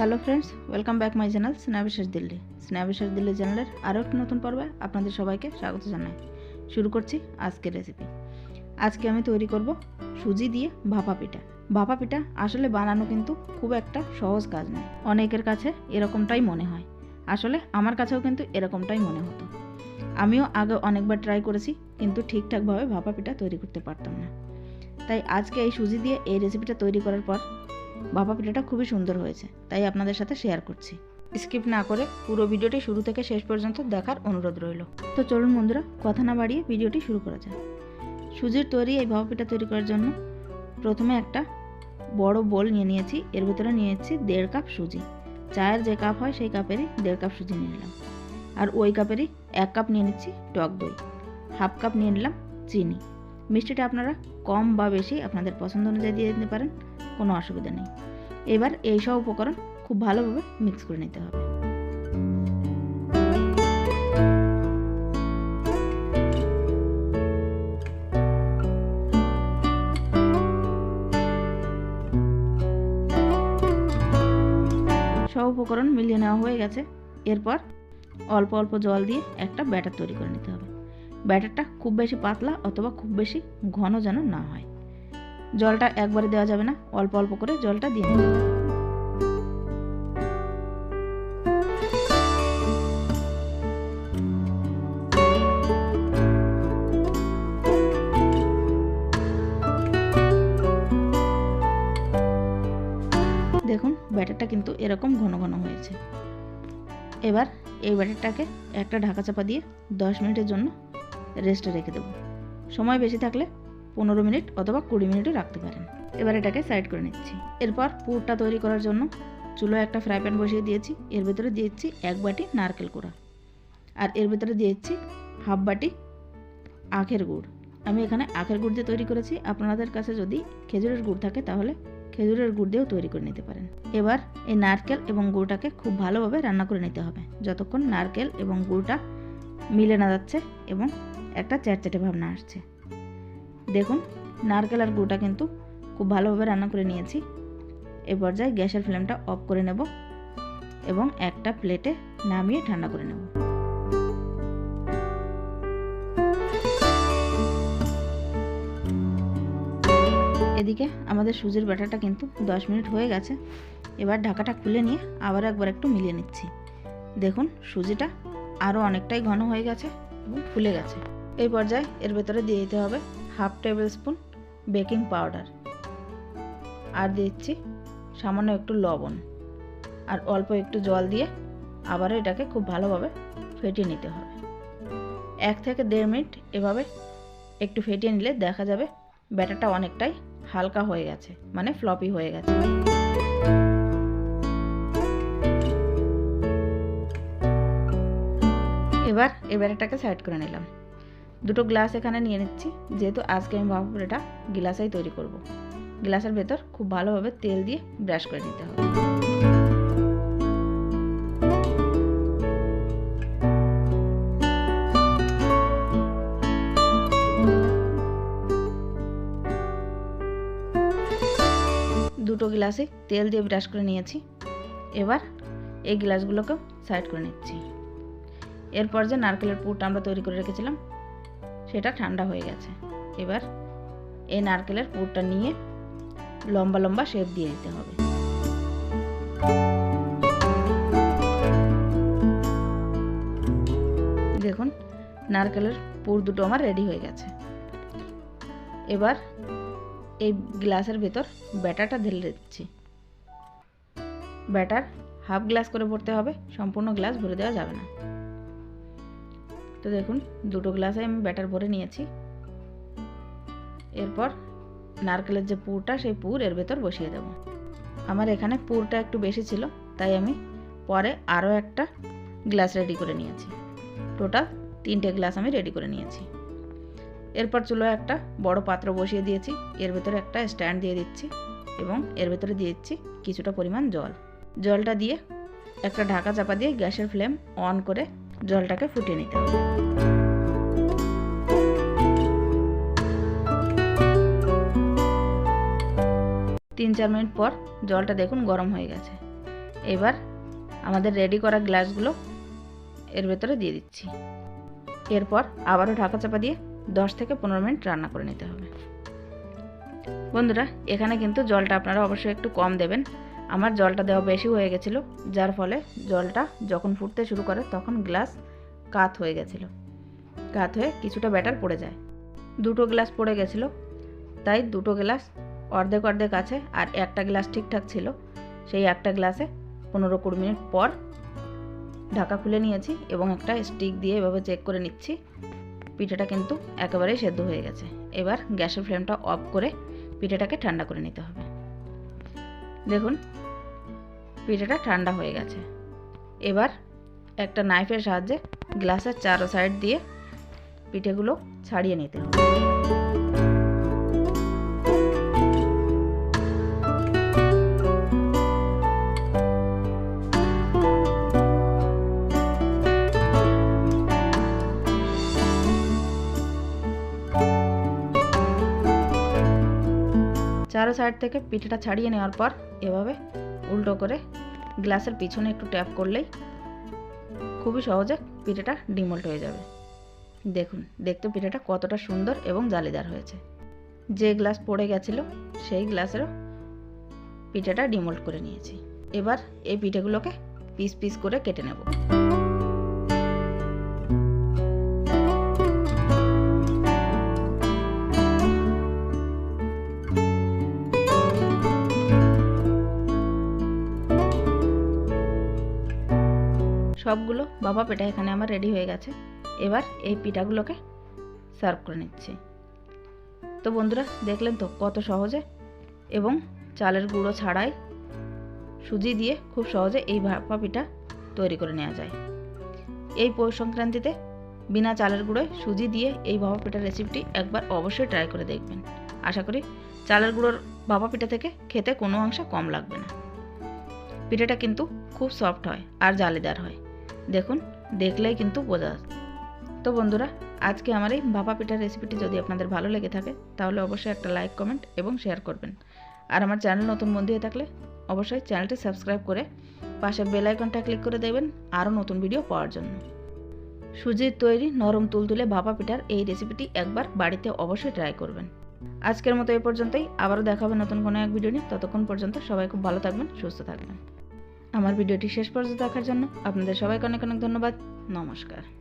Hello friends, welcome back my channel Sneha Biswas Delhi. Sneha Biswas Delhi চ্যানেলের আরও একটি নতুন পর্বে আপনাদের সবাইকে স্বাগত জানাই। শুরু করছি আজকের রেসিপি আজকে আমি তৈরি করব সুজি দিয়ে ভাপা পিঠা। ভাপা পিঠা আসলে বানানো কিন্তু খুব একটা সহজ কাজ নয়। অনেকের কাছে এরকমটাই মনে হয়। আসলে আমার কাছেও কিন্তু এরকমটাই মনে হতো। আমিও আগে অনেকবার ট্রাই করেছি, কিন্তু ঠিকঠাকভাবে ভাপা পিঠা তৈরি করতে পারতাম না। তাই আজকে এই সুজি দিয়ে এই রেসিপিটা তৈরি করার পর ভাপা পিঠাটা খুবই সুন্দর হয়েছে, তাই আপনাদের সাথে শেয়ার করছি। স্কিপ না করে পুরো ভিডিওটি শুরু থেকে শেষ পর্যন্ত দেখার অনুরোধ রইল। তো চলুন বন্ধুরা, কথা না বাড়িয়ে ভিডিওটি শুরু করা যায় সুজির তৈরি এই ভাপা পিঠা তৈরি করার জন্য প্রথমে একটা বড় বোল নিয়ে নিয়েছি, এর ভিতরে নিয়েছি দেড় কাপ সুজি। চায়ের যে কাপ হয় সেই কাপেরই দেড় কাপ সুজি নিয়ে নিলাম। আর ওই কাপেরই এক কাপ নিয়ে নিচ্ছি টক দই, হাফ কাপ নিয়ে নিলাম চিনি। মিষ্টিটা আপনারা কম বা বেশি আপনাদের পছন্দ অনুযায়ী দিয়ে দিতে পারেন। কোনো অসুবিধা নেই। এবার এই সব উপকরণ খুব ভালোভাবে মিক্স করে নিতে হবে। সব উপকরণ মিলিয়ে নেওয়া হয়ে গেছে। এরপর অল্প অল্প জল দিয়ে একটা ব্যাটার তৈরি করে নিতে হবে। ব্যাটারটা খুব বেশি পাতলা অথবা খুব বেশি ঘন যেন না হয়। জলটা একবারে দেওয়া যাবে না। অল্প অল্প করে জলটা দিয়ে নিতে হবে দেখুন, ব্যাটারটা কিন্তু এরকম ঘন ঘন হয়েছে। এবার এই ব্যাটারটাকে একটা ঢাকা চাপা দিয়ে দশ মিনিটের জন্য রেস্টে রেখে দেবো। সময় বেশি থাকলে পনেরো মিনিট অথবা কুড়ি মিনিটও রাখতে পারেন। এবার এটাকে সাইড করে নিচ্ছি। এরপর পুরটা তৈরি করার জন্য চুলো একটা ফ্রাই প্যান বসিয়ে দিয়েছি। এর ভিতরে দিয়েছি এক বাটি নারকেল কুড়া। আর এর ভিতরে দিয়েছি হাফ বাটি আখের গুড়। আমি এখানে আখের গুড় দিয়ে তৈরি করেছি। আপনাদের কাছে যদি খেজুরের গুড় থাকে তাহলে খেজুরের গুড় দিয়েও তৈরি করে নিতে পারেন। এবার এই নারকেল এবং গুড়টাকে খুব ভালোভাবে রান্না করে নিতে হবে। যতক্ষণ নারকেল এবং গুড়টা মিলে না যাচ্ছে এবং একটা চ্যাটচ্যাটে ভাবনা আসছে। দেখুন, নারকেল আর গুড়টা কিন্তু খুব ভালোভাবে রান্না করে নিয়েছি। এ পর্যায়ে গ্যাসের ফ্লেমটা অফ করে নেব এবং একটা প্লেটে নামিয়ে ঠান্ডা করে নেব। এদিকে আমাদের সুজির ব্যাটারটা কিন্তু দশ মিনিট হয়ে গেছে। এবার ঢাকাটা খুলে নিয়ে আবার একবার একটু মিলিয়ে নিচ্ছি। দেখুন, সুজিটা আরও অনেকটাই ঘন হয়ে গেছে এবং ফুলে গেছে। এই পর্যায়ে এর ভেতরে দিয়ে দিতে হবে half tablespoon baking powder. আর দিচ্ছি সামান্য একটু লবণ। আর অল্প একটু জল দিয়ে আবারও এটাকে খুব ভালোভাবে ফেটিয়ে নিতে হবে। এক থেকে দেড় মিনিট এভাবে একটু ফেটিয়ে নিলে দেখা যাবে ব্যাটারটা অনেকটাই হালকা হয়ে গেছে মানে ফ্লপি হয়ে গেছে। এবার এই ব্যাটারটাকে সাইড করে নিলাম। দুটো গ্লাস এখানে নিয়ে নিচ্ছি। যেহেতু আজকে আমি ভাপাপুরিটা গ্লাসেই তৈরি করব। গ্লাসের ভেতর খুব ভালোভাবে তেল দিয়ে ব্রাশ করে নিতে হবে। দুটো গ্লাসে তেল দিয়ে ব্রাশ করে নিয়েছি। এবার এই গ্লাসগুলোকেও সাইড করে নিচ্ছি। এরপর যে নারকেলের পুরটা আমরা তৈরি করে রেখেছিলাম সেটা ঠান্ডা হয়ে গেছে। এবার এই নারকেলের পুরটা নিয়ে লম্বা লম্বা শেপ দিয়ে দিতে হবে। দেখুন, নারকেলের পুর দুটো আমার রেডি হয়ে গেছে। এবার এই গ্লাসের ভেতর ব্যাটারটা ঢেলে দিচ্ছি। ব্যাটার হাফ গ্লাস করে ভরতে হবে, সম্পূর্ণ গ্লাস ভরে দেওয়া যাবে না। তো দেখুন, দুটো গ্লাসে আমি ব্যাটার ভরে নিয়েছি। এরপর নারকেলের যে পুরটা, সেই পুর এর ভেতর বসিয়ে দেব। আমার এখানে পুরটা একটু বেশি ছিল, তাই আমি পরে আরও একটা গ্লাস রেডি করে নিয়েছি। টোটাল তিনটে গ্লাস আমি রেডি করে নিয়েছি। এরপর চুলোয় একটা বড় পাত্র বসিয়ে দিয়েছি, এর ভেতরে একটা স্ট্যান্ড দিয়ে দিচ্ছি এবং এর ভেতরে দিয়ে দিচ্ছি কিছুটা পরিমাণ জল। জলটা দিয়ে একটা ঢাকা চাপা দিয়ে গ্যাসের ফ্লেম অন করে জলটাকে ফুটিয়ে নিতে হবে। তিন চার মিনিট পর জলটা দেখুন গরম হয়ে গেছে। এবার আমাদের রেডি করা গ্লাসগুলো এর ভেতরে দিয়ে দিচ্ছি। এরপর আবারও ঢাকা চাপা দিয়ে দশ থেকে পনেরো মিনিট রান্না করে নিতে হবে। বন্ধুরা, এখানে কিন্তু জলটা আপনারা অবশ্যই একটু কম দেবেন। আমার জলটা দেওয়া বেশি হয়ে গেছিল, যার ফলে জলটা যখন ফুটতে শুরু করে তখন গ্লাস কাত হয়ে গেছিল। কাত হয়ে কিছুটা ব্যাটার পড়ে যায়। দুটো গ্লাস পড়ে গেছিল, তাই দুটো গ্লাস অর্ধেক অর্ধেক আছে আর একটা গ্লাস ঠিকঠাক ছিল। সেই একটা গ্লাসে পনেরো কুড়ি মিনিট পর ঢাকা খুলে নিয়েছি এবং একটা স্টিক দিয়ে এভাবে চেক করে নিচ্ছি। পিঠেটা কিন্তু একেবারেই সেদ্ধ হয়ে গেছে। এবার গ্যাসের ফ্লেমটা অফ করে পিঠেটাকে ঠান্ডা করে নিতে হবে। দেখুন, পিঠাটা ঠান্ডা হয়ে গেছে। এবার একটা নাইফের সাহায্যে গ্লাসের চারো সাইড দিয়ে পিঠেগুলো ছাড়িয়ে নিতে হবে। চারো সাইড থেকে পিঠেটা ছাড়িয়ে নেওয়ার পর এভাবে উল্টো করে গ্লাসের পিছনে একটু ট্যাপ করলেই খুবই সহজে পিঠেটা ডিমল্ট হয়ে যাবে। দেখুন, দেখতে পিঠেটা কতটা সুন্দর এবং জালিদার হয়েছে। যে গ্লাস পড়ে গেছিল, সেই গ্লাসেরও পিঠেটা ডিমল্ট করে নিয়েছি। এবার এই পিঠেগুলোকে পিস পিস করে কেটে নেব। সবগুলো বাবা পেটা এখানে আমার রেডি হয়ে গেছে। এবার এই পিঠাগুলোকে সার্ভ করে নিচ্ছি। তো বন্ধুরা, দেখলেন তো কত সহজে? এবং চালের গুঁড়ো ছাড়াই সুজি দিয়ে খুব সহজে এই ভাপা পিঠা তৈরি করে নেওয়া যায়। এই পৌষ সংক্রান্তিতে বিনা চালের গুঁড়োয় সুজি দিয়ে এই ভাপা পিঠার রেসিপিটি একবার অবশ্যই ট্রাই করে দেখবেন। আশা করি চালের গুঁড়োর ভাপা পিঠা থেকে খেতে কোনো অংশে কম লাগবে না। পিঠাটা কিন্তু খুব সফট হয় আর জালিদার হয়। দেখুন, দেখলেই কিন্তু বোঝা তো বন্ধুরা, আজকে আমার এই ভাপা পিঠার রেসিপিটি যদি আপনাদের ভালো লেগে থাকে, তাহলে অবশ্যই একটা লাইক কমেন্ট এবং শেয়ার করবেন। আর আমার চ্যানেল নতুন বন্ধু হয়ে থাকলে অবশ্যই চ্যানেলটি সাবস্ক্রাইব করে পাশের বেল আইকনটা ক্লিক করে দেবেন আরও নতুন ভিডিও পাওয়ার জন্য। সুজির তৈরি নরম তুলতুলে ভাপা পিঠার এই রেসিপিটি একবার বাড়িতে অবশ্যই ট্রাই করবেন। আজকের মতো এ পর্যন্তই, আবারও দেখা হবে নতুন কোনো এক ভিডিও নিয়ে। ততক্ষণ পর্যন্ত সবাই খুব ভালো থাকবেন, সুস্থ থাকবেন। আমার ভিডিওটি শেষ পর্যন্ত দেখার জন্য আপনাদের সবাইকে অনেক অনেক ধন্যবাদ। নমস্কার।